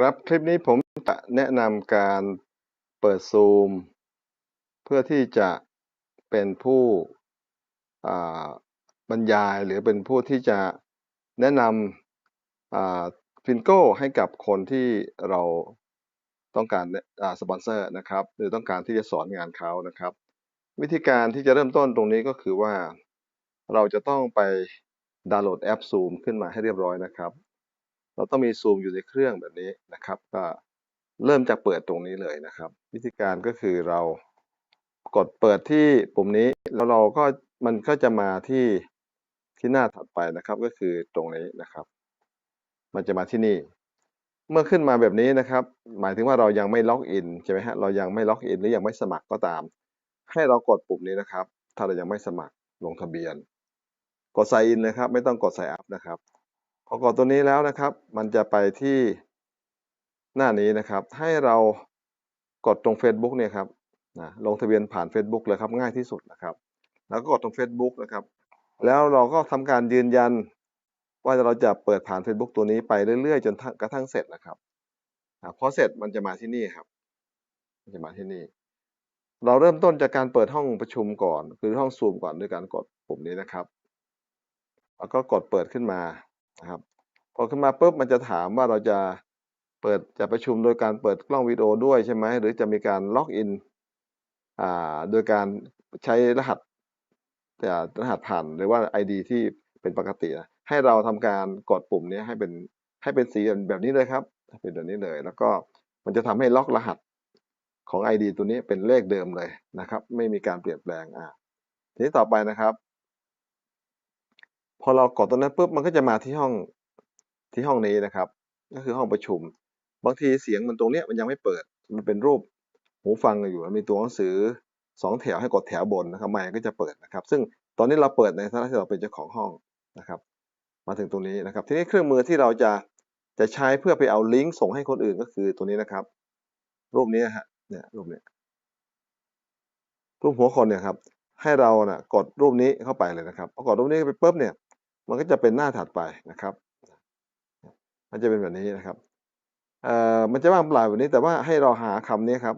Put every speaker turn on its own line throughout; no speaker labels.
ครับคลิปนี้ผมจะแนะนำการเปิดซูม เพื่อที่จะเป็นผู้บรรยายหรือเป็นผู้ที่จะแนะนำฟินโก้ให้กับคนที่เราต้องการสปอนเซอร์นะครับ หรือต้องการที่จะสอนงานเขานะครับ วิธีการที่จะเริ่มต้นตรงนี้ก็คือว่า เราจะต้องไปดาวน์โหลดแอป Zoom ขึ้นมาให้เรียบร้อยนะครับ ต้องมี Zoom อยู่ในเครื่องแบบนี้นะครับ ก็เริ่มจากเปิดตรงนี้เลยนะครับ วิธีการก็คือเรากดเปิดที่ปุ่มนี้แล้วเราก็มันก็จะมาที่ที่หน้าถัดไปนะครับก็คือตรงนี้นะครับ มันจะมาที่นี่ เมื่อขึ้นมาแบบนี้นะครับ หมายถึงว่าเรายังไม่ล็อกอินใช่ไหมฮะเรายังไม่ล็อกอินหรือยังไม่สมัครก็ตาม ให้เรากดปุ่มนี้นะครับ ถ้าเรายังไม่สมัครลงทะเบียน กด sign in นะครับ ไม่ต้องกด sign up นะครับ พอกดตัวนี้แล้วนะครับ มันจะไปที่หน้านี้นะครับ ให้เรากดตรง Facebook เนี่ยครับนะลงทะเบียนผ่าน Facebook เลยครับง่ายที่สุดนะครับ แล้วก็กดตรง Facebook นะครับ แล้วเราก็ทำการยืนยัน ว่าเราจะเปิดผ่าน Facebook ตัวนี้ไปเรื่อยๆ จนกระทั่งเสร็จนะครับอ่าพอเสร็จมันจะมาที่นี่ครับมันจะมาที่นี่ เราเริ่มต้นจากการเปิดห้องประชุมก่อน คือห้องซูมก่อนด้วยการกดปุ่มนี้นะครับ แล้วก็กดเปิดขึ้นมา นะครับพอขึ้นมาปุ๊บมันจะถามว่าเราจะเปิดจะประชุมโดยการเปิดกล้องวิดีโอด้วยใช่ไหมหรือจะมีการล็อกอินอ่าโดยการใช้รหัสแต่รหัสผ่านหรือว่า ID ที่เป็นปกตินะให้เราทำการกดปุ่มนี้ให้เป็นให้เป็นสีแบบนี้เลยครับเป็นแบบนี้เลย แล้วก็มันจะทำให้ล็อกรหัสของ ID ตัวนี้เป็นเลขเดิมเลยนะครับ ไม่มีการเปลี่ยนแปลงอ่าทีนี้ต่อไปนะครับ อเรากดตรงนั้นปุ๊บมันก็จะมาที่ห้องที่ห้องนี้นะครับ ก็คือห้องประชุม บางทีเสียงมันตรงเนี้ยมันยังไม่เปิด มันเป็นรูปหูฟังอยู่มันมีตัวหนังสือสองแถวให้กดแถวบนนะครับไมค์ก็จะเปิดนะครับ ซึ่งตอนนี้เราเปิดในฐานะที่เราเป็นเจ้าของห้องนะครับ มาถึงตรงนี้นะครับ ทีนี้เครื่องมือที่เราจะจะใช้เพื่อไปเอาลิงก์ส่งให้คนอื่นก็คือตัวนี้นะครับ รูปนี้ฮะเนี่ยรูปนี้รูปหัวคนเนี่ยครับให้เรานะกดรูปนี้เข้าไปเลยนะครับพอกดรูปนี้ไปปุ๊บเนี่ย มันก็จะเป็นหน้าถัดไปนะครับ มันจะเป็นแบบนี้นะครับเอ่อมันจะว่างเปล่าแบบนี้แต่ว่าให้เราหาคำนี้ครับ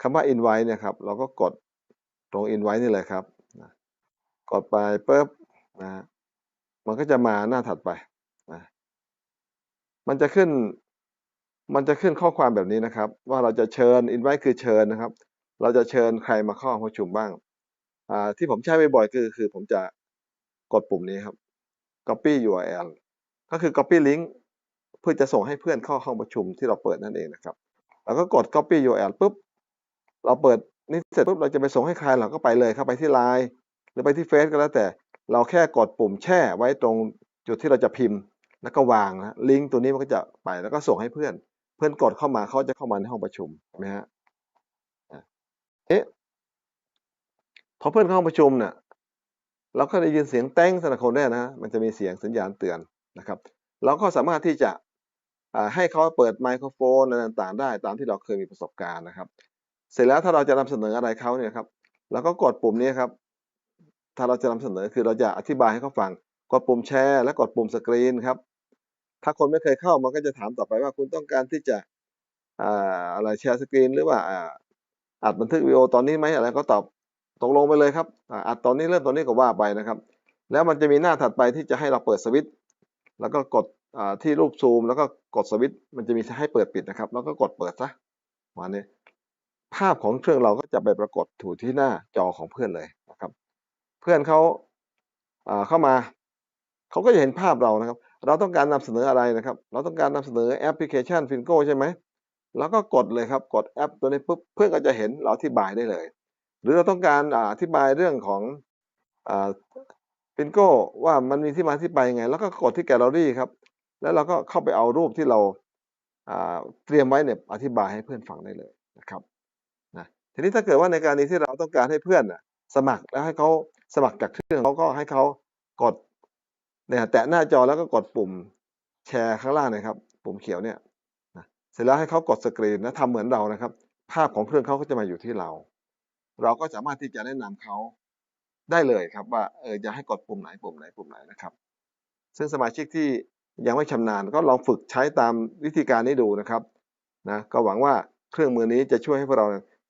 คำว่า invite เนี่ยครับ เราก็กดตรง invite นี่เลยครับ กดไปปุ๊บนะมันก็จะมาหน้าถัดไปนะมันจะขึ้น มันจะขึ้นข้อความแบบนี้นะครับ ว่าเราจะเชิญ invite คือเชิญนะครับ เราจะเชิญใครมาเข้าห้องประชุมบ้างอ่าที่ผมใช้บ่อยๆคือคือผมจะ กดปุ่มนี้ครับ copy URL ก็คือ copy link เพื่อจะส่งให้เพื่อนเข้าห้องประชุมที่เราเปิดนั่นเองนะครับ แล้วก็กด copy URL ปุ๊บ เราเปิดนี่เสร็จปุ๊บเราจะไปส่งให้ใครเราก็ไปเลยครับไปที่ไลน์หรือไปที่เฟซก็แล้วแต่ เราแค่กดปุ่มแช่ไว้ตรงจุดที่เราจะพิมพ์ แล้วก็วางนะลิงก์ตัวนี้มันก็จะไปแล้วก็ส่งให้เพื่อน เพื่อนกดเข้ามาเขาจะเข้ามาในห้องประชุมเห็นไหมฮะเอ๊ะพอเพื่อนเข้าห้องประชุมเนี่ย เราก็ได้ยินเสียงแต้งสนับคนได้นะ มันจะมีเสียงสัญญาณเตือนนะครับ เราก็สามารถที่จะให้เขาเปิดไมโครโฟนอะไรต่างๆได้ ตามที่เราเคยมีประสบการณ์นะครับ เสร็จแล้วถ้าเราจะนำเสนออะไรเขาเนี่ยครับเราก็กดปุ่มนี้ครับ ถ้าเราจะนำเสนอคือเราจะอธิบายให้เขาฟัง กดปุ่มแชร์ และกดปุ่มสกรีนครับ ถ้าคนไม่เคยเข้ามันก็จะถามต่อไปว่าคุณต้องการที่จะอะไรแชร์สกรีนหรือว่าอัดบันทึกวิดีโอตอนนี้ไหมอะไรก็ตอบ ตกลงไปเลยครับอัดตอนนี้เริ่มตอนนี้ก็ว่าไปนะครับ แล้วมันจะมีหน้าถัดไปที่จะให้เราเปิดสวิตช์แล้วก็กดที่รูปซูม แล้วก็กดสวิตช์มันจะมีให้เปิดปิดนะครับ แล้วก็กดเปิดซะวันนี้ ภาพของเครื่องเราก็จะไปปรากฏถูที่หน้าจอของเพื่อนเลยนะครับ เพื่อนเขาเข้ามาเขาก็จะเห็นภาพเรานะครับ เราต้องการนำเสนออะไรนะครับ เราต้องการนำเสนอแอปพลิเคชันฟินโกใช่ไหมแล้วก็กดเลยครับ กดแอปตัวนี้ปุ๊บเพื่อนก็จะเห็นเราอธิบายได้เลย หรือเราต้องการอธิบายเรื่องของฟินโก้ว่ามันมีที่มาที่ไปยังไง แล้วก็กดที่แกลเลอรี่ครับ แล้วเราก็เข้าไปเอารูปที่เราเตรียมไว้เนี่ยอธิบายให้เพื่อนฟังได้เลยนะครับนะทีนี้ถ้าเกิดว่าในการนี้ที่เราต้องการให้เพื่อนสมัครแล้วให้เขาสมัครจากเครื่องเขาก็ให้เขากดเนี่ยแตะหน้าจอแล้วก็กดปุ่มแชร์ข้างล่างนะครับ ปุ่มเขียวเนี่ยนะเสร็จแล้วให้เขากดสกรีนและทำเหมือนเรานะครับ ภาพของเครื่องเขาก็จะมาอยู่ที่เรา เราก็สามารถที่จะแนะนำเขาได้เลยครับว่าเออจะให้กดปุ่มไหนปุ่มไหนปุ่มไหนนะครับ ซึ่งสมาชิกที่ยังไม่ชำนาญก็ลองฝึกใช้ตามวิธีการนี้ดูนะครับนะก็หวังว่าเครื่องมือนี้จะช่วยให้พวกเรา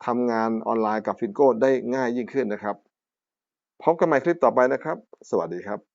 ทำงานออนไลน์กับฟินโก้ได้ง่ายยิ่งขึ้นนะครับ พบกันใหม่คลิปต่อไปนะครับ สวัสดีครับ